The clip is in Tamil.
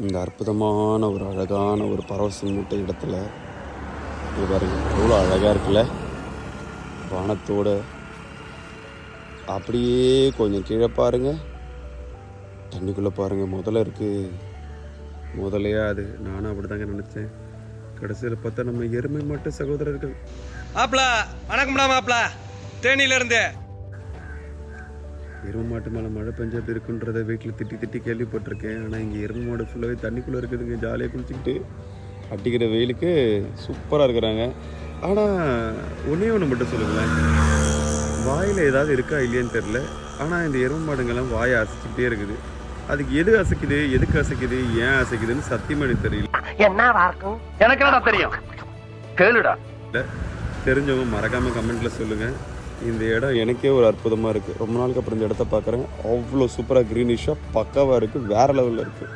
இந்த அற்புதமான ஒரு அழகான ஒரு பரவசம் மூட்ட இடத்துல இது பாருங்கள் எவ்வளோ அழகாக இருக்குல்ல? வானத்தோடு அப்படியே கொஞ்சம் கீழே பாருங்க. தண்ணிக்குள்ளே பாருங்கள் முதல்ல இருக்குது முதலையா அது நானும் அப்படிதாங்க நினச்சேன். கடைசியில் பார்த்தா நம்ம எருமை மட்டும் சகோதரர்கள். ஆப்ளா வணக்கம்டா மாப்ளா. தேனியிலேருந்து. எருமை மாட்டு மேலே மழை பெஞ்சா எப்படி இருக்குன்றதை வீட்டில் திட்டி திட்டி கேள்விப்பட்டிருக்கேன். ஆனால் இங்கே எருமை மாடு ஃபுல்லாகவே தண்ணிக்குள்ளே இருக்குதுங்க ஜாலியாக குளிச்சுக்கிட்டு அடிக்கிற வெயிலுக்கு சூப்பராக இருக்கிறாங்க. ஆனால் ஒன்றே ஒன்று மட்டும் சொல்லுங்களேன். வாயில் ஏதாவது இருக்கா இல்லையான்னு தெரில ஆனால் இந்த எருமை மாடுங்கெல்லாம் வாயை அசைச்சிக்கிட்டே இருக்குது. அதுக்கு எது அசைக்குது எதுக்கு அசைக்குது ஏன் அசைக்குதுன்னு சத்தியமாக எனக்கு தெரியல. எனக்கு தெரியும்? கேளுடா. தெரிஞ்சவங்க மறக்காமல் கமெண்ட்டில் சொல்லுங்கள் இந்த இடம் எனக்கே ஒரு அற்புதமாக இருக்குது ரொம்ப நாளுக்கு அப்புறம் இந்த இடத்த பார்க்குறேன். அவ்வளோ சூப்பராக க்ரீனிஷாக பக்காவாக இருக்குது வேறு லெவலில் இருக்குது